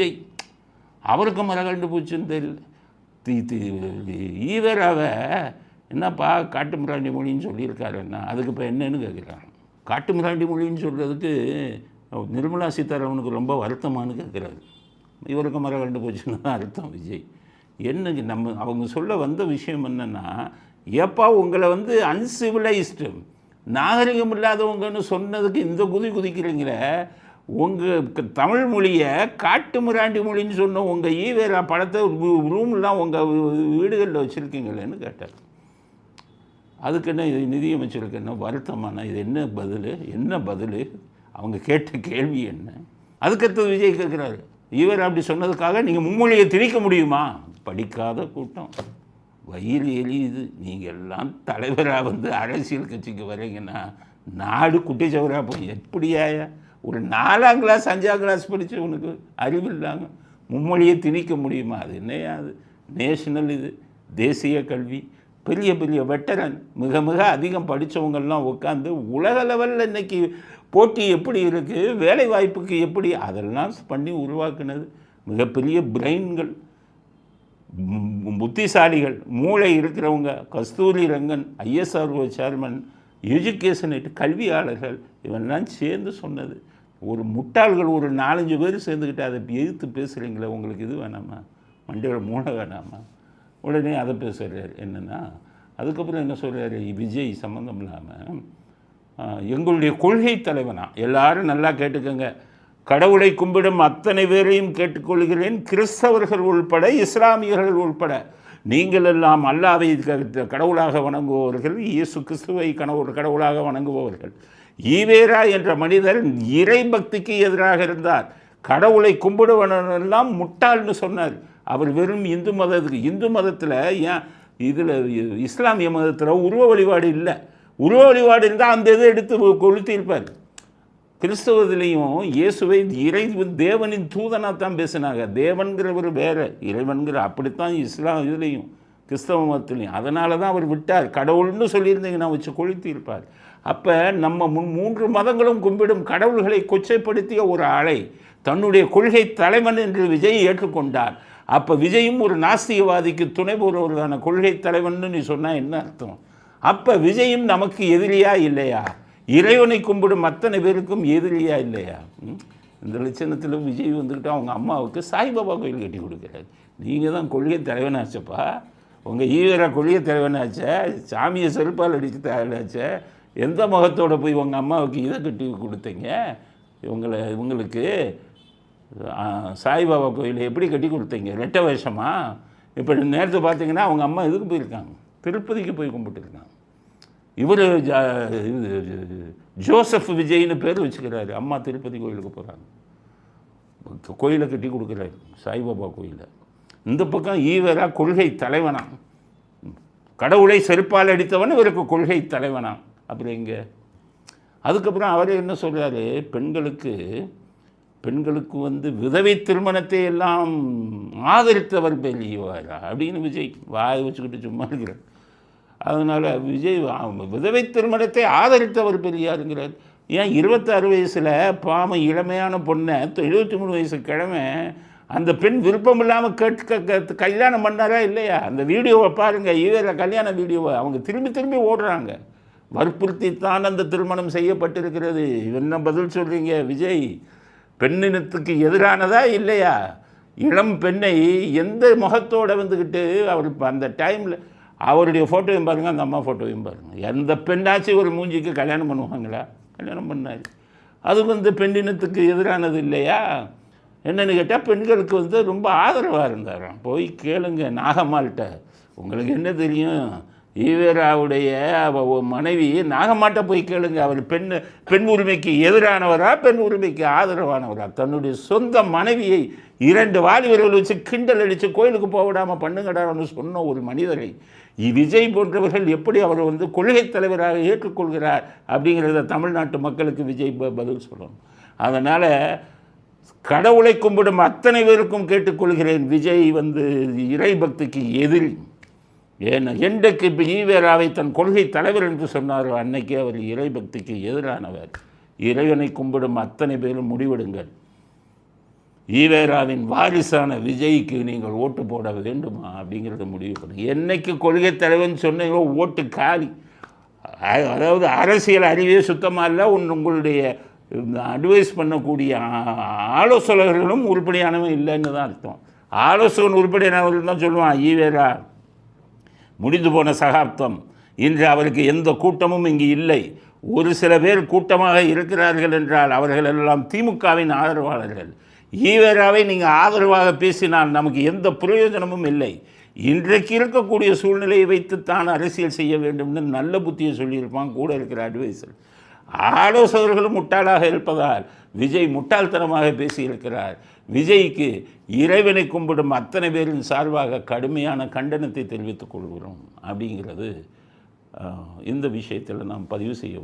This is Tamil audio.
விஜய் அவருக்கு மரகண்டு பூச்சுன்னு தெரியல தி தி என்னப்பா காட்டு மிராண்டி மொழின்னு சொல்லியிருக்காருன்னா அதுக்கு இப்போ என்னன்னு கேட்குறாங்க காட்டு மிராண்டி மொழின்னு சொல்கிறதுக்கு நிர்மலா சீதாராமனுக்கு ரொம்ப வருத்தமானு கேட்குறாரு இவருக்கு மரகண்டு போச்சுன்னு தான் அர்த்தம் விஜய். என்னங்க நம்ம அவங்க சொல்ல வந்த விஷயம் என்னென்னா ஏப்பா உங்களை வந்து அன்சிவிலைஸ்டு நாகரிகம் இல்லாதவங்கன்னு சொன்னதுக்கு இந்த குதி குதிக்கிறீங்களே உங்கள் தமிழ் மொழியை காட்டு முராண்டி மொழின்னு சொன்ன உங்கள் ஈவேரா படத்தை ரூம்லாம் உங்கள் வீடுகளில் வச்சுருக்கீங்களேன்னு கேட்டார். அதுக்கு என்ன இது நிதியமைச்சருக்கு என்ன வருத்தமான இது என்ன பதில் என்ன பதில்? அவங்க கேட்ட கேள்வி என்ன? அதுக்கடுத்து விஜய் கேட்குறாரு இவர் அப்படி சொன்னதுக்காக நீங்கள் மும்மொழியை திணிக்க முடியுமா? படிக்காத கூட்டம். வயிறு எளியுது நீங்கள் எல்லாம் தலைவராக வந்து அரசியல் கட்சிக்கு வரீங்கன்னா நாடு குட்டிச்சவராக போய் எப்படியாயா ஒரு நாலாம் கிளாஸ் அஞ்சாம் கிளாஸ் படித்தவனுக்கு அறிவு இல்லாமல் மும்மொழியை திணிக்க முடியுமா? அது என்னையா அது? நேஷனல் இது தேசிய கல்வி. பெரிய பெரிய வெட்டரன் மிக மிக அதிகம் படித்தவங்கள்லாம் உட்காந்து உலக லெவலில் இன்றைக்கி போட்டி எப்படி இருக்குது வேலை வாய்ப்புக்கு எப்படி அதெல்லாம் பண்ணி உருவாக்குனது மிகப்பெரிய பிரெயின்கள். புத்திசாலிகள் மூளை இருக்கிறவங்க Kasturi Rangan ISRO chairman education கல்வியாளர்கள் இவெல்லாம் சேர்ந்து சொன்னது. ஒரு முட்டாள்கள் ஒரு நாலஞ்சு பேர் சேர்ந்துக்கிட்டு அதை எதிர்த்து பேசுகிறீங்களே உங்களுக்கு இது வேணாமா? மண்டியோட மூளை வேணாமா? உடனே அதை பேசுகிறார் என்னென்னா அதுக்கப்புறம் என்ன சொல்கிறாரு விஜய் சம்மந்தம் இல்லாமல் எங்களுடைய கொள்கை தலைவனா? எல்லாரும் நல்லா கேட்டுக்கோங்க. கடவுளை கும்பிடும் அத்தனை பேரையும் கேட்டுக்கொள்கிறேன். கிறிஸ்தவர்கள் உள்பட இஸ்லாமியர்கள் உள்பட. நீங்கள் எல்லாம் அல்லாவை கடவுளாக வணங்குபவர்கள் இயேசு கிறிஸ்துவை கணவர் கடவுளாக வணங்குபவர்கள். ஈவேரா என்ற மனிதர் இறை பக்திக்கு எதிராக இருந்தார். கடவுளை கும்பிடுவனெல்லாம் முட்டாள்னு சொன்னார். அவர் வெறும் இந்து மதத்துக்கு இந்து மதத்தில் ஏன் இதில் இஸ்லாமிய மதத்தில் உருவ வழிபாடு இல்லை. உருவ வழிபாடு இருந்தால் அந்த இதை எடுத்து கொளுத்தியிருப்பார். கிறிஸ்தவத்திலையும் இயேசுவை இறை தேவனின் தூதனாக தான் பேசினாங்க. தேவன்கிறவர் வேறு இறைவன்கிற அப்படித்தான் இஸ்லாம் இதுலேயும். கிறிஸ்தவ மதத்துலேயும். அதனால தான் அவர் விட்டார். கடவுள்னு சொல்லியிருந்தீங்கன்னா வச்சு கொளுத்தியிருப்பார் அப்போ நம்ம முன் மூன்று மதங்களும் கும்பிடும் கடவுள்களை கொச்சைப்படுத்திய ஒரு ஆளை தன்னுடைய கொள்கை தலைவன் என்று விஜய் ஏற்றுக்கொண்டார். அப்போ விஜயும் ஒரு நாஸ்திகவாதிக்கு துணை போகிறவர்களான கொள்கை தலைவன் நீ சொன்னால் என்ன அர்த்தம்? அப்போ விஜயும் நமக்கு எதிரியா இல்லையா? இறைவனை கும்பிடும் அத்தனை பேருக்கும் எதிரியா இல்லையா? ம்? இந்த லட்சணத்தில் விஜய் வந்துக்கிட்டு அவங்க அம்மாவுக்கு சாய்பாபா கோயில் கட்டி கொடுக்குறாரு. நீங்கள் தான் கொள்கை தலைவனாச்சப்பா. உங்கள் ஈவரா குழிய தலைவனாச்சே சாமியை செருப்பால் அடித்து தலைவனாச்சே எந்த முகத்தோடு போய் உங்கள் அம்மாவுக்கு இதை கட்டி கொடுத்தீங்க? இவங்களை இவங்களுக்கு சாய்பாபா கோயிலை எப்படி கட்டி கொடுத்தீங்க? ரெட்ட வேஷமா? இப்போ நேரத்தை பார்த்தீங்கன்னா அவங்க அம்மா இதுக்கு போயிருக்காங்க? திருப்பதிக்கு போய் கும்பிட்டுருக்காங்க. இவர் ஜோசப் விஜய்னு பேர் வச்சுக்கிறாரு. அம்மா திருப்பதி கோயிலுக்கு போகிறாங்க கோயிலை கட்டி கொடுக்குறாரு சாய்பாபா கோயிலை. இந்த பக்கம் ஈவரா கொள்கை தலைவனா. கடவுளை செருப்பால் அடித்தவன் இவருக்கு கொள்கை தலைவனா. அப்படிங்க அதுக்கப்புறம் அவர் என்ன சொல்கிறாரு பெண்களுக்கு பெண்களுக்கு வந்து விதவை திருமணத்தை எல்லாம் ஆதரித்தவர் பெரியவாரா அப்படின்னு விஜய் வாய் வச்சுக்கிட்டு சும்மா இருக்கிறார். அதனால் விஜய் விதவை திருமணத்தை ஆதரித்தவர் பெரியாருங்கிறார். ஏன் இருபத்தாறு வயசில் பாவம் இளமையான பொண்ணை எழுபத்தி மூணு வயசு கிழமை அந்த பெண் விருப்பம் இல்லாமல் கேட்க கல்யாணம் பண்ணாரா இல்லையா? அந்த வீடியோவை பாருங்கள் ஈவேர கல்யாண வீடியோவை. அவங்க திரும்பி திரும்பி ஓடுறாங்க. வற்புறுத்தித்தான் அந்த திருமணம் செய்யப்பட்டிருக்கிறது. என்ன பதில் சொல்கிறீங்க விஜய்? பெண்ணினத்துக்கு எதிரானதா இல்லையா? இளம் பெண்ணை எந்த முகத்தோடு வந்துக்கிட்டு அவர் அந்த டைமில் அவருடைய ஃபோட்டோவையும் பாருங்கள் அந்த அம்மா ஃபோட்டோவையும் பாருங்கள் எந்த பெண்ணாச்சும் ஒரு மூஞ்சிக்கு கல்யாணம் பண்ணுவாங்களா? கல்யாணம் பண்ணாரு. அது வந்து பெண்ணினத்துக்கு எதிரானது இல்லையா? என்னென்னு கேட்டால் பெண்களுக்கு வந்து ரொம்ப ஆதரவாக இருந்தாராம். போய் கேளுங்க நாகம்மாள்கிட்ட உங்களுக்கு என்ன தெரியும்? ஈவேராவுடைய அவ மனைவி நாகம்மாட்ட போய் கேளுங்க. அவர் பெண் பெண் உரிமைக்கு எதிரானவரா பெண் உரிமைக்கு ஆதரவானவரா? தன்னுடைய சொந்த மனைவியை இரண்டு வாலிபர்கள் வச்சு கிண்டல் அடித்து கோயிலுக்கு போக விடாமல் பண்ணுங்கடான்னு சொன்ன ஒரு மனிதரை விஜய் போன்றவர்கள் எப்படி அவர் வந்து கொள்கை தலைவராக ஏற்றுக்கொள்கிறார் அப்படிங்கிறத தமிழ்நாட்டு மக்களுக்கு விஜய் ப- பதில் சொல்லணும். அதனால் கடவுளை கும்பிடும் அத்தனை பேருக்கும் கேட்டுக்கொள்கிறேன். விஜய் வந்து இறை பக்திக்கு எதிரி. ஏன்னா என்றைக்கு இப்போ ஈவேராவை தன் கொள்கை தலைவர் என்று சொன்னாரோ அன்னைக்கு அவர் இறை பக்திக்கு எதிரானவர். இறைவனை கும்பிடும் அத்தனை பேரும் முடிவெடுங்கள். ஈவேராவின் வாரிசான விஜய்க்கு நீங்கள் ஓட்டு போட வேண்டுமா அப்படிங்கிறத முடிவு பண்ணுங்க என்னைக்கு கொள்கை தலைவன் சொன்னீங்களோ ஓட்டு காலி. அதாவது அரசியல் அறிவே சுத்தமாக இல்லை உன் உங்களுடைய அட்வைஸ் பண்ணக்கூடிய ஆலோசகர்களும் உருப்படியானவன் இல்லைன்னு தான் அர்த்தம். ஆலோசகன் உருப்படியானவர்கள் தான் சொல்லுவான் ஈவேரா முடிந்து போன சகாப்தம். இன்று அவருக்கு எந்த கூட்டமும் இங்கு இல்லை. ஒரு சில பேர் கூட்டமாக இருக்கிறார்கள் என்றால் அவர்கள் எல்லாம் திமுகவின் ஆதரவாளர்கள். ஈவேராவை நீங்கள் ஆதரவாக பேசினால் நமக்கு எந்த பிரயோஜனமும் இல்லை. இன்றைக்கு இருக்கக்கூடிய சூழ்நிலையை வைத்துத்தான் அரசியல் செய்ய வேண்டும்னு நல்ல புத்தியை சொல்லியிருப்பான். கூட இருக்கிற அட்வைசர் ஆலோசகர்களும் முட்டாளாக இருப்பதால் விஜய் முட்டாள்தனமாக பேசியிருக்கிறார். விஜய்க்கு இறைவனை கும்பிடும் அத்தனை பேரின் சார்பாக கடுமையான கண்டனத்தை தெரிவித்துக் கொள்கிறோம். அப்படிங்கிறது இந்த விஷயத்தில் நாம் பதிவு செய்ய